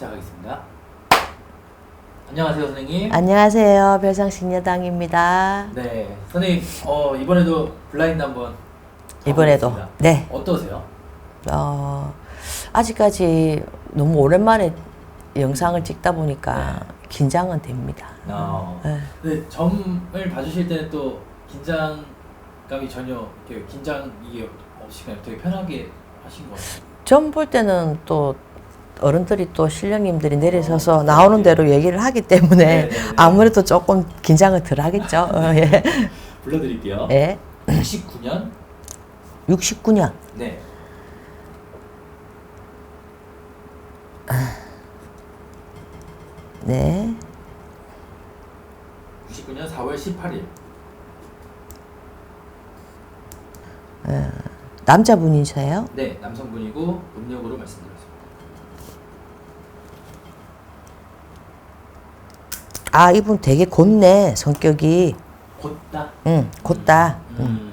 시작하겠습니다. 안녕하세요, 선생님. 안녕하세요. 별상식여당입니다. 네, 선생님 어, 이번에도 블라인드 한번 이번에도 가보겠습니다. 네. 어떠세요? 어, 아직까지 너무 오랜만에 영상을 찍다 보니까 긴장은 됩니다. 어, 네. 근데 점을 봐주실 때는 또 긴장감이 전혀 이렇게 긴장 이게 없이 그냥 되게 편하게 하신 것 같아요. 점 볼 때는 또 어른들이 또 신령님들이 내려서서 어, 나오는 네. 대로 얘기를 하기 때문에 네, 네, 네. 아무래도 조금 긴장을 덜 하겠죠. 어, 예. 불러드릴게요. 예. 69년 69년. 네. 네. 99년 4월 18일. 남자분이세요? 네, 남성분이고 음력으로 말씀드렸습니다. 아, 이분 되게 곧네, 성격이. 곧다. 응, 곧다. 응. 음.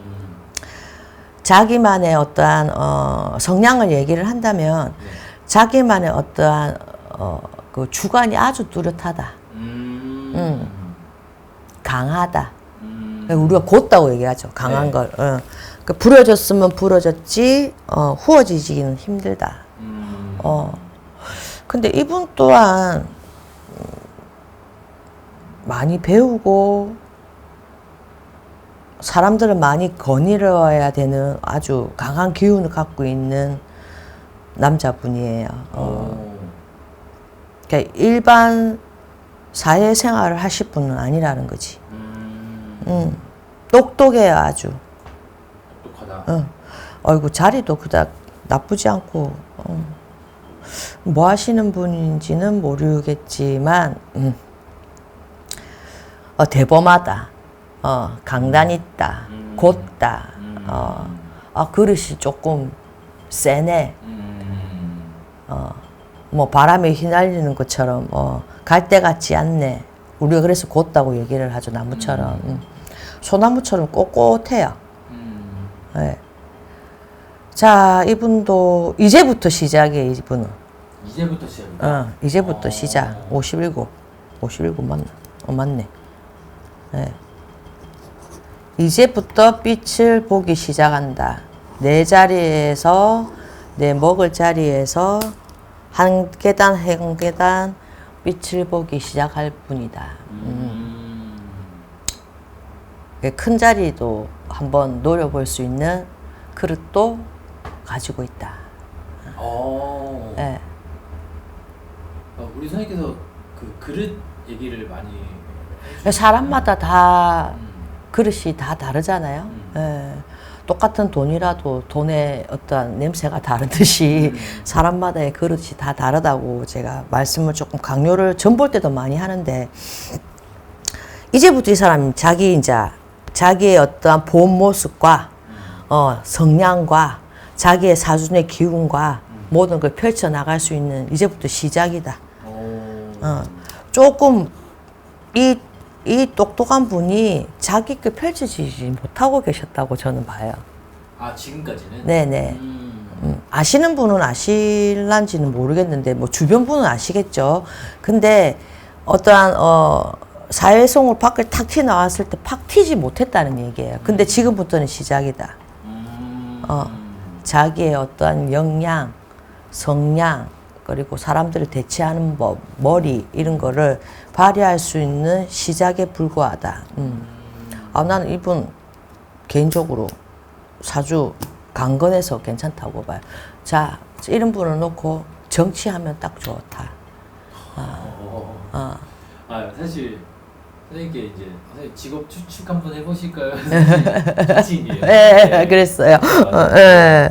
자기만의 어떠한 어, 성향을 얘기를 한다면 네. 자기만의 어떠한 어, 그 주관이 아주 뚜렷하다, 음. 음. 강하다. 음. 그러니까 우리가 곧다고 얘기하죠. 강한 네. 걸. 어. 그 부러졌으면 부러졌지 어, 후워지기는 힘들다. 음. 어. 근데 이분 또한 음, 많이 배우고 사람들을 많이 거닐어야 되는 아주 강한 기운을 갖고 있는 남자분이에요. 어. 어. 그러니까 일반 사회생활을 하실 분은 아니라는 거지. 음. 음. 똑똑해요, 아주. 똑똑하다. 응. 어이구 자리도 그닥 나쁘지 않고 어. 뭐 하시는 분인지는 모르겠지만 음. 어, 대범하다 어, 강단 있다 음. 곧다 음. 어, 아 그릇이 조금 세네 음. 어, 뭐 바람에 휘날리는 것처럼 어, 갈대 같지 않네 우리가 그래서 곧다고 얘기를 하죠 나무처럼 음. 소나무처럼 꼿꼿해요 음. 네. 자, 이분도 이제부터 시작이에요, 이분은. 이제부터 시작이다. 어, 이제부터 어. 시작. 57. 57 맞나? 어, 맞네. 네. 이제부터 빛을 보기 시작한다. 내 자리에서, 내 먹을 자리에서 한 계단, 한 계단 빛을 보기 시작할 뿐이다. 음. 큰 자리도 한번 노려볼 수 있는 그릇도 가지고 있다. 어. 예. 어, 우리 선생님께서 그 그릇 얘기를 많이. 사람마다 다 음. 그릇이 다 다르잖아요. 음. 예. 똑같은 돈이라도 돈의 어떤 냄새가 다르듯이 음. 사람마다의 그릇이 다 다르다고 제가 말씀을 조금 강요를 전볼 때도 많이 하는데 이제부터 이 사람이 자기 이제 자기의 어떠한 본 모습과 어, 성향과 자기의 사준의 기운과 모든 걸 펼쳐 나갈 수 있는 이제부터 시작이다. 어. 어, 조금 이, 이 똑똑한 분이 자기 걸 펼쳐지지 못하고 계셨다고 저는 봐요. 아 지금까지는. 네네. 음. 음, 아시는 분은 아실란지는 모르겠는데 뭐 주변 분은 아시겠죠. 근데 어떠한 어 사회성으로 밖을 탁튀 나왔을 때 팍 튀지 못했다는 얘기예요. 근데 지금부터는 시작이다. 음. 어. 자기의 어떠한 역량, 성량, 그리고 사람들을 대체하는 법, 머리 이런 거를 발휘할 수 있는 시작에 불과하다. 음. 아, 나는 이분 개인적으로 사주 강건해서 괜찮다고 봐요. 자, 이런 분을 놓고 정치하면 딱 좋다. 어. 어. 아 사실 선생님께 이제 선생님 직업 추측 한번 해보실까요? 정치인이에요. 예, 네. 그랬어요. 어, 예.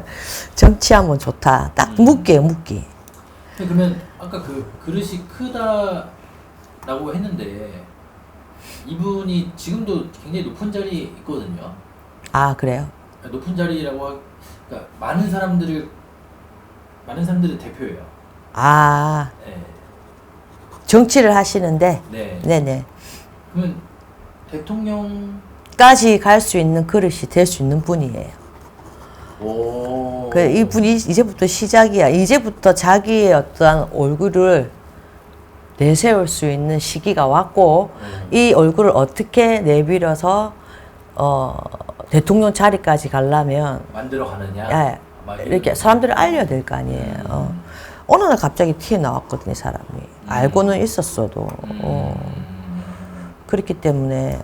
정치하면 좋다. 딱 음. 묻게, 묻기. 근데 그러면 아까 그 그릇이 크다라고 했는데 이분이 지금도 굉장히 높은 자리에 있거든요. 아, 그래요? 높은 자리라고 하, 그러니까 많은 사람들을 많은 사람들의 대표예요. 아, 네. 정치를 하시는데, 네. 네네. 그러면 대통령 까지 갈 수 있는 그릇이 될 수 있는 분이에요. 오. 그 이분이 이제부터 시작이야. 이제부터 자기의 어떠한 얼굴을 내세울 수 있는 시기가 왔고 음. 이 얼굴을 어떻게 내밀어서 어, 대통령 자리까지 가려면 만들어 가느냐. 예, 막 이렇게 사람들을 알려야 될 거 아니에요. 어. 어느 날 갑자기 튀어 나왔거든요, 사람이. 알고는 있었어도. 어. 그렇기 때문에,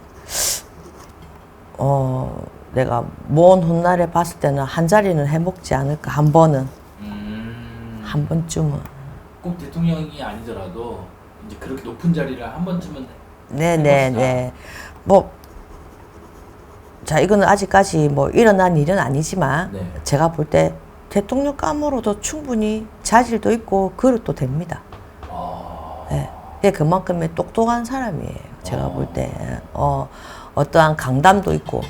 어, 내가 먼 훗날에 봤을 때는 한 자리는 해먹지 않을까, 한 번은. 음. 한 번쯤은. 꼭 대통령이 아니더라도 이제 그렇게 높은 자리를 한 번쯤은 네네네. 뭐, 자, 이거는 아직까지 뭐 일어난 일은 아니지만, 네. 제가 볼 때 대통령감으로도 충분히 자질도 있고 그릇도 됩니다. 아. 예. 그만큼의 똑똑한 사람이에요. 제가 어. 볼 때. 어, 어떠한 강담도 있고.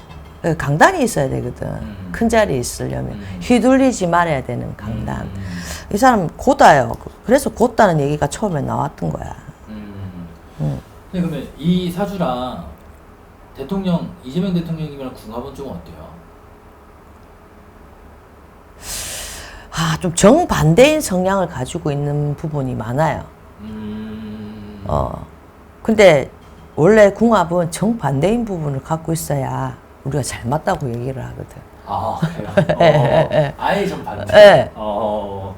예, 강단이 있어야 되거든. 음. 큰 자리에 있으려면. 음. 휘둘리지 말아야 되는 강단. 음. 이 사람 고다요. 그래서 곧다는 얘기가 처음에 나왔던 거야. 음. 음. 근데 그러면 이 사주랑 대통령 이재명 대통령이랑 궁합은 좀 어때요? 아, 좀 정반대인 성향을 가지고 있는 부분이 많아요. 음. 어. 근데 원래 궁합은 정반대인 부분을 갖고 있어야 우리가 잘 맞다고 얘기를 하거든. 아 그래요? 어. 아예 좀 반대. 예. 어.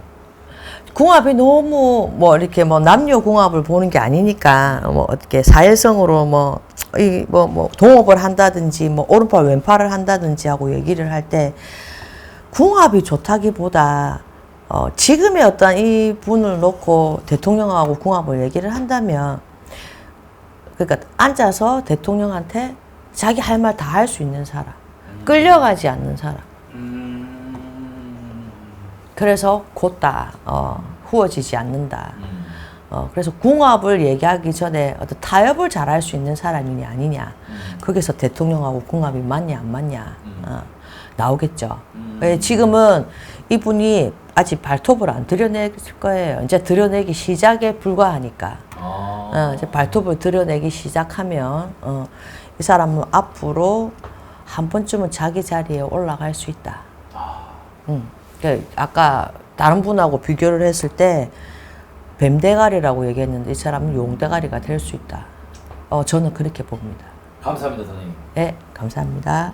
궁합이 너무 뭐 이렇게 뭐 남녀 궁합을 보는 게 아니니까 뭐 어떻게 사회성으로 뭐 이 뭐 뭐 동업을 한다든지 뭐 오른팔 왼팔을 한다든지 하고 얘기를 할 때 궁합이 좋다기보다 어 지금의 어떤 이 분을 놓고 대통령하고 궁합을 얘기를 한다면 그러니까 앉아서 대통령한테 자기 할 말 다 할 수 있는 사람 끌려가지 않는 사람 음. 그래서 곧다 어, 후워지지 않는다. 음. 어, 그래서 궁합을 얘기하기 전에 어떤 타협을 잘 할 수 있는 사람이냐 아니냐. 음. 거기서 대통령하고 궁합이 맞냐 안 맞냐 음. 어, 나오겠죠. 음. 왜 지금은 이분이 아직 발톱을 안 드러냈을 거예요. 이제 드러내기 시작에 불과하니까. 아. 어, 이제 발톱을 드러내기 시작하면 어, 이 사람은 앞으로 한 번쯤은 자기 자리에 올라갈 수 있다. 아. 음. 그 아까 다른 분하고 비교를 했을 때 뱀대가리라고 얘기했는데 이 사람은 용대가리가 될 수 있다. 어, 저는 그렇게 봅니다. 감사합니다 선생님. 네, 감사합니다.